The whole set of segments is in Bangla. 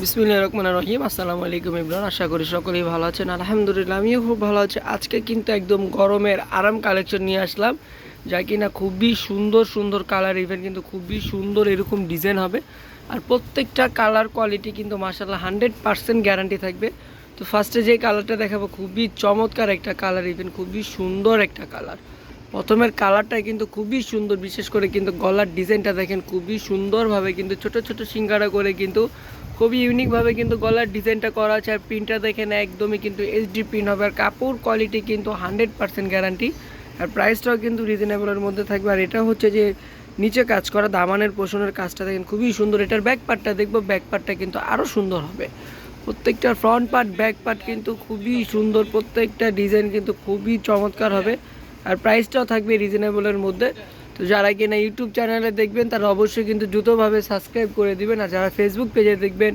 বিসমিল্লাহির রহমানির রহিম। আসসালামু আলাইকুম ইমরান, আশা করি সকলেই ভালো আছেন। আলহামদুলিল্লাহ, আমিও খুব ভালো আছি। আজকে কিন্তু একদম গরমের আরাম কালেকশন নিয়ে আসলাম, যা কিনা খুবই সুন্দর সুন্দর কালার ইভেন কিন্তু খুবই সুন্দর এরকম ডিজাইন হবে। আর প্রত্যেকটা কালার কোয়ালিটি কিন্তু মাসাল্লাহ হান্ড্রেড পার্সেন্ট গ্যারান্টি থাকবে। তো ফার্স্টে যে কালারটা দেখাবো, খুবই চমৎকার একটা কালার ইভেন খুবই সুন্দর একটা কালার। প্রথমের কালারটা কিন্তু খুবই সুন্দর, বিশেষ করে কিন্তু গলার ডিজাইনটা দেখেন, খুবই সুন্দরভাবে কিন্তু ছোট ছোট সিঙ্গারা করে কিন্তু খুবই ইউনিকভাবে কিন্তু গলার ডিজাইনটা করা আছে আর প্রিন্টটা দেখেন একদমই কিন্তু এইচডি প্রিন্ট হবে। আর কাপড় কোয়ালিটি কিন্তু হান্ড্রেড পার্সেন্ট গ্যারান্টি আর প্রাইসটাও কিন্তু রিজনেবলের মধ্যে থাকবে। আর এটা হচ্ছে যে নিচে কাজ করা দামানের পোষণের কাজটা দেখেন, খুবই সুন্দর। এটার ব্যাক পার্টটা দেখব ব্যাক পার্টটা কিন্তু আরও সুন্দর হবে। প্রত্যেকটা ফ্রন্ট পার্ট ব্যাক পার্ট কিন্তু খুবই সুন্দর। প্রত্যেকটা ডিজাইন কিন্তু খুবই চমৎকার হবে। আর প্রাইসটাও থাকবে রিজনেবলের মধ্যে। তো যারা কিনা ইউটিউব চ্যানেলে দেখবেন, তারা অবশ্যই কিন্তু দ্রুতভাবে সাবস্ক্রাইব করে দিবেন। আর যারা ফেসবুক পেজে দেখবেন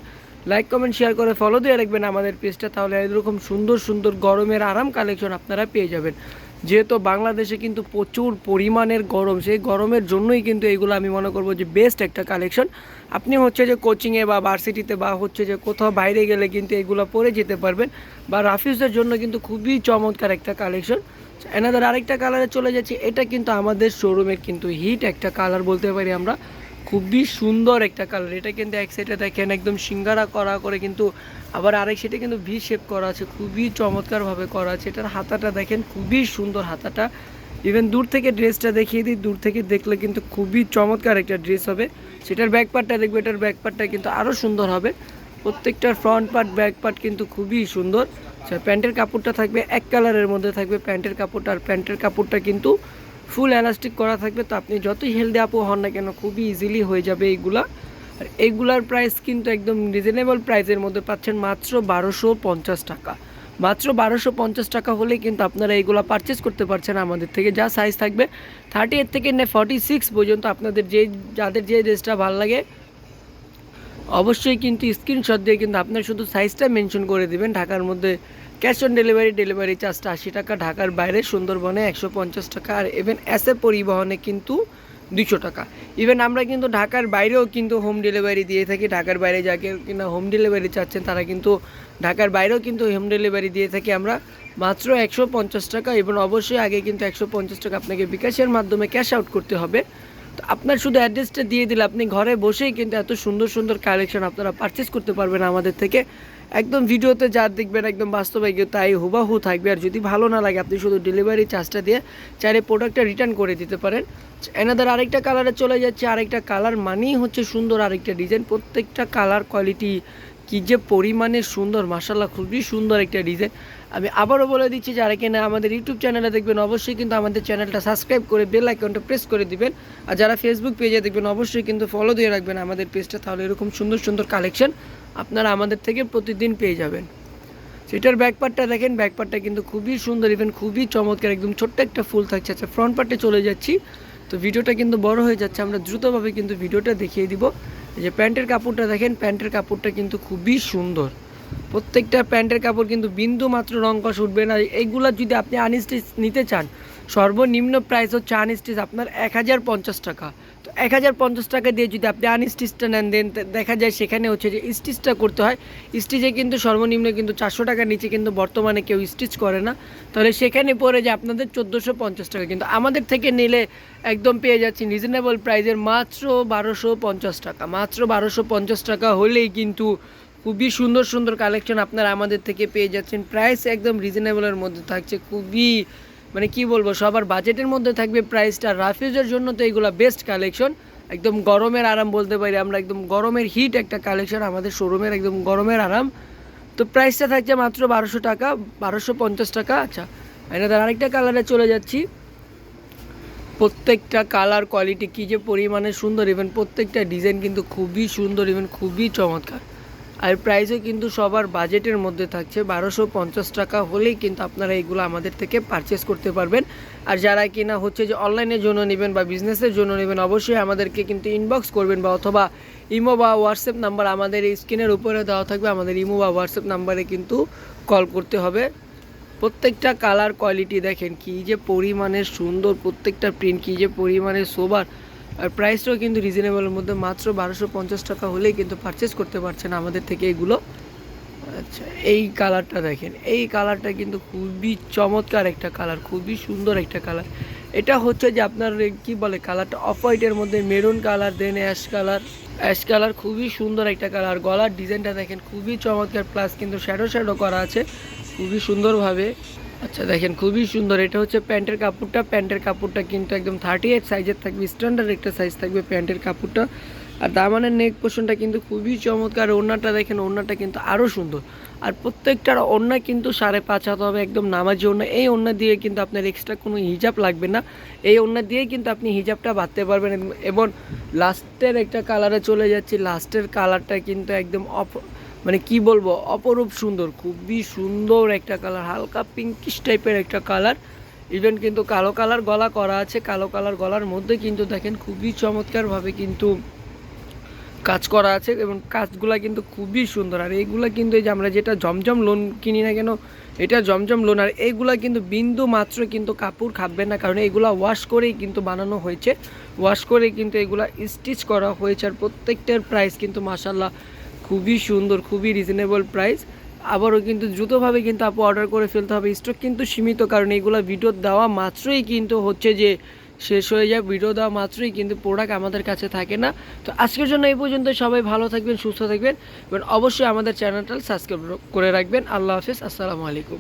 লাইক কমেন্ট শেয়ার করে ফলো দিয়ে রাখবেন আমাদের পেজটা তাহলে এরকম সুন্দর সুন্দর গরমের আরাম কালেকশন আপনারা পেয়ে যাবেন। যেহেতু বাংলাদেশে কিন্তু প্রচুর পরিমাণের গরম, সেই গরমের জন্যই কিন্তু এইগুলো আমি মনে করব যে বেস্ট একটা কালেকশন আপনি হচ্ছে যে কোচিংয়ে বা ভার্সিটিতে বা হচ্ছে যে কোথাও বাইরে গেলে কিন্তু এগুলো পরে যেতে পারবেন। বা রাফিউজের জন্য কিন্তু খুবই চমৎকার একটা কালেকশন এনাদের আরেকটা কালারে চলে যাচ্ছি। এটা কিন্তু আমাদের শোরুমের কিন্তু হিট একটা কালার বলতে পারি আমরা। খুবই সুন্দর একটা কালার এটা কিন্তু এক সাইডে দেখেন একদম সিঙ্গারা করা করে কিন্তু আবার আরেক সাইডে কিন্তু ভি শেপ করা আছে। খুবই চমৎকারভাবে করা আছে। এটার হাতাটা দেখেন খুবই সুন্দর হাতাটা। ইভেন দূর থেকে ড্রেসটা দেখিয়ে দিই। দূর থেকে দেখলে কিন্তু খুবই চমৎকার একটা ড্রেস হবে। সেটার ব্যাক পার্টটা দেখবে। এটার ব্যাক পার্টটা কিন্তু আরও সুন্দর হবে। প্রত্যেকটার ফ্রন্ট পার্ট ব্যাক পার্ট কিন্তু খুবই সুন্দর। আচ্ছা প্যান্টের কাপড়টা থাকবে এক কালারের মধ্যে থাকবে প্যান্টের কাপড়টা, আর প্যান্টের কাপড়টা কিন্তু ফুল এলাস্টিক করা থাকবে। তো আপনি যতই হেলদি আপু হন না কেন, খুবই ইজিলি হয়ে যাবে এইগুলা। আর এইগুলার প্রাইস কিন্তু একদম রিজনেবল প্রাইসের মধ্যে পাচ্ছেন মাত্র বারোশো পঞ্চাশ টাকা। মাত্র বারোশো পঞ্চাশ টাকা হলেই কিন্তু আপনারা এইগুলো পারচেস করতে পারছেন আমাদের থেকে। যা সাইজ থাকবে থার্টি এইট থেকে ফর্টি সিক্স পর্যন্ত আপনাদের যে, যাদের যে ড্রেসটা ভালো লাগে, অবশ্যই কিন্তু স্ক্রিনশট দিয়ে কিন্তু আপনার শুধু সাইজটা মেনশন করে দেবেন। ঢাকার মধ্যে ক্যাশ অন ডেলিভারি ডেলিভারি চার্জটা আশি টাকা, ঢাকার বাইরে সুন্দরবনে একশো পঞ্চাশ টাকা আর ইভেন এসে পরিবহনে কিন্তু দুশো টাকা। ইভেন আমরা কিন্তু ঢাকার বাইরেও কিন্তু হোম ডেলিভারি দিয়ে থাকি, ঢাকার বাইরে যাকে কিনা হোম ডেলিভারি চাচ্ছেন, তারা কিন্তু ঢাকার বাইরেও কিন্তু হোম ডেলিভারি দিয়ে থাকি আমরা মাত্র একশো পঞ্চাশ টাকা। এবং অবশ্যই আগে কিন্তু একশো পঞ্চাশ টাকা আপনাকে বিকাশের মাধ্যমে ক্যাশ আউট করতে হবে। তো আপনার শুধু অ্যাড্রেসটা দিয়ে দিলে আপনি ঘরে বসেই কিন্তু এত সুন্দর সুন্দর কালেকশন আপনারা পারচেস করতে পারবেন আমাদের থেকে। একদম ভিডিওতে যা দেখবেন একদম বাস্তবে তাই হুবাহু থাকবে। আর যদি ভালো না লাগে, আপনি শুধু ডেলিভারি চার্জটা দিয়ে চাইলে প্রোডাক্টটা রিটার্ন করে দিতে পারেন। এনাদের আরেকটা কালারে চলে যাচ্ছে, আরেকটা কালার মানেই হচ্ছে সুন্দর আরেকটা ডিজাইন প্রত্যেকটা কালার কোয়ালিটি কি যে পরিমাণে সুন্দর মাসাল্লাহ খুবই সুন্দর একটা ডিজাইন আমি আবারও বলে দিচ্ছি, যারা কিনা আমাদের ইউটিউব চ্যানেলে দেখবেন, অবশ্যই কিন্তু আমাদের চ্যানেলটা সাবস্ক্রাইব করে বেল আইকনটা প্রেস করে দিবেন। আর যারা ফেসবুক পেজে দেখবেন, অবশ্যই কিন্তু ফলো দিয়ে রাখবেন আমাদের পেজটা তাহলে এরকম সুন্দর সুন্দর কালেকশন আপনারা আমাদের থেকে প্রতিদিন পেয়ে যাবেন। সেটার ব্যাক পার্টটা দেখেন ব্যাক পার্টটা কিন্তু খুবই সুন্দর ইভেন খুবই চমৎকার, একদম ছোট্ট একটা ফুল থাকছে। আচ্ছা ফ্রন্ট পার্টে চলে যাচ্ছি। তো ভিডিওটা কিন্তু বড় হয়ে যাচ্ছে, আমরা দ্রুতভাবে কিন্তু ভিডিওটা দেখিয়ে দিব। যে প্যান্টের কাপড়টা দেখেন, প্যান্টের কাপড়টা কিন্তু খুবই সুন্দর। প্রত্যেকটা প্যান্টের কাপড় কিন্তু বিন্দু মাত্র রং কষ উঠবে না। এইগুলা যদি আপনি আনস্টিচ নিতে চান, সর্বনিম্ন প্রাইস হচ্ছে আনস্টিচ আপনার এক হাজার পঞ্চাশ টাকা। এক হাজার পঞ্চাশ টাকা দিয়ে যদি আপনি আনস্টিচটা নেন, দেন দেখা যায় সেখানে হচ্ছে যে স্টিচটা করতে হয়। স্টিচে কিন্তু সর্বনিম্ন কিন্তু চারশো টাকার নিচে কিন্তু বর্তমানে কেউ স্টিচ করে না। তাহলে সেখানে পড়ে যে আপনাদের চোদ্দোশো পঞ্চাশ টাকা। কিন্তু আমাদের থেকে নিলে একদম পেয়ে যাচ্ছি রিজনেবল প্রাইজের মাত্র বারোশো পঞ্চাশ টাকা। মাত্র বারোশো পঞ্চাশ টাকা হলেই কিন্তু খুবই সুন্দর সুন্দর কালেকশন আপনারা আমাদের থেকে পেয়ে যাচ্ছেন। প্রাইস একদম রিজনেবলের মধ্যে থাকছে। খুবই মানে কি বলব, সবার বাজেটের মধ্যে থাকবে প্রাইসটা রাফিউজের জন্য তো এইগুলো বেস্ট কালেকশন একদম গরমের আরাম বলতে পারি আমরা, একদম গরমের হিট একটা কালেকশন আমাদের শোরুমের একদম গরমের আরাম। তো প্রাইসটা থাকছে মাত্র বারোশো টাকা, বারোশো পঞ্চাশ টাকা। আচ্ছা এনাদের আরেকটা কালারে চলে যাচ্ছি। প্রত্যেকটা কালার কোয়ালিটি কী যে পরিমাণে সুন্দর ইভেন প্রত্যেকটা ডিজাইন কিন্তু খুবই সুন্দর ইভেন খুবই চমৎকার। আর প্রাইসও কিন্তু সবার বাজেটের মধ্যে থাকছে। বারোশো পঞ্চাশ টাকা হলেই কিন্তু আপনারা এইগুলো আমাদের থেকে পারচেস করতে পারবেন। আর যারা কিনা হচ্ছে যে অনলাইনের জন্য নেবেন বা বিজনেসের জন্য নেবেন, অবশ্যই আমাদেরকে কিন্তু ইনবক্স করবেন বা অথবা ইমো বা হোয়াটসঅ্যাপ নাম্বার আমাদের এই স্ক্রিনের উপরে দেওয়া থাকবে। আমাদের ইমো বা হোয়াটসঅ্যাপ নাম্বারে কিন্তু কল করতে হবে। প্রত্যেকটা কালার কোয়ালিটি দেখেন কী যে পরিমাণের সুন্দর, প্রত্যেকটা প্রিন্ট কী যে পরিমাণে সোবার আর প্রাইসটাও কিন্তু রিজনেবলের মধ্যে। মাত্র বারোশো পঞ্চাশ টাকা হলেই কিন্তু পারচেস করতে পারছেন আমাদের থেকে এগুলো। আচ্ছা এই কালারটা দেখেন। এই কালারটা কিন্তু খুবই চমৎকার একটা কালার খুবই সুন্দর একটা কালার এটা হচ্ছে যে আপনার কি বলে কালারটা অফ হোয়াইটের মধ্যে maroon colour then ash colour ash colour খুবই সুন্দর একটা কালার গলার ডিজাইনটা দেখেন, খুবই চমৎকার। প্লাস কিন্তু শ্যাডো শ্যাডো করা আছে, খুবই সুন্দরভাবে। আচ্ছা দেখেন খুবই সুন্দর। এটা হচ্ছে প্যান্টের কাপড়টা। প্যান্টের কাপড়টা কিন্তু একদম থার্টি এইট সাইজের থাকবে। স্ট্যান্ডার্ড একটা সাইজ থাকবে প্যান্টের কাপড়টা। আর দামানের নেক পোর্শনটা কিন্তু খুবই চমৎকার। ওড়নাটা দেখেন, ওড়নাটা কিন্তু আরও সুন্দর। আর প্রত্যেকটার ওড়না কিন্তু সাড়ে পাঁচ হাত হবে, একদম নামাজি ওড়না। এই ওড়না দিয়ে কিন্তু আপনার এক্সট্রা কোনো হিজাব লাগবে না। এই ওড়না দিয়ে কিন্তু আপনি হিজাবটা বাঁধতে পারবেন। এবং লাস্টের একটা কালারে চলে যাচ্ছি। লাস্টের কালারটা কিন্তু একদম অপ মানে কি বলব, অপরূপ সুন্দর, খুবই সুন্দর একটা কালার হালকা পিঙ্কিশ টাইপের একটা কালার ইভেন কিন্তু কালো কালার গলা করা আছে, কালো কালার গলার মধ্যে কিন্তু দেখেন খুবই চমৎকারভাবে কিন্তু কাজ করা আছে এবং কাজগুলা কিন্তু খুবই সুন্দর। আর এইগুলা কিন্তু এই যে আমরা যেটা জমজম লোন কিনি না কেন, এটা জমজম লোন আর এইগুলা কিন্তু বিন্দু মাত্র কিন্তু কাপড় খাববে না, কারণ এগুলা ওয়াশ করেই কিন্তু বানানো হয়েছে। ওয়াশ করেই কিন্তু এগুলা স্টিচ করা হয়েছে, আর প্রত্যেকটার প্রাইস কিন্তু মাসাল্লাহ খুবই সুন্দর, খুবই রিজনেবল প্রাইস আবারও কিন্তু দ্রুতভাবে কিন্তু আপু অর্ডার করে ফেলতে হবে। স্টক কিন্তু সীমিত, কারণ এইগুলো ভিডিও দেওয়া মাত্রই কিন্তু হচ্ছে যে শেষ হয়ে যায়। ভিডিও দেওয়া মাত্রই কিন্তু প্রোডাক্ট আমাদের কাছে থাকে না। তো আজকের জন্য এই পর্যন্ত সবাই ভালো থাকবেন, সুস্থ থাকবেন। এবং অবশ্যই আমাদের চ্যানেলটা সাবস্ক্রাইব করে রাখবেন। আল্লাহ হাফিজ, আসসালামু আলাইকুম।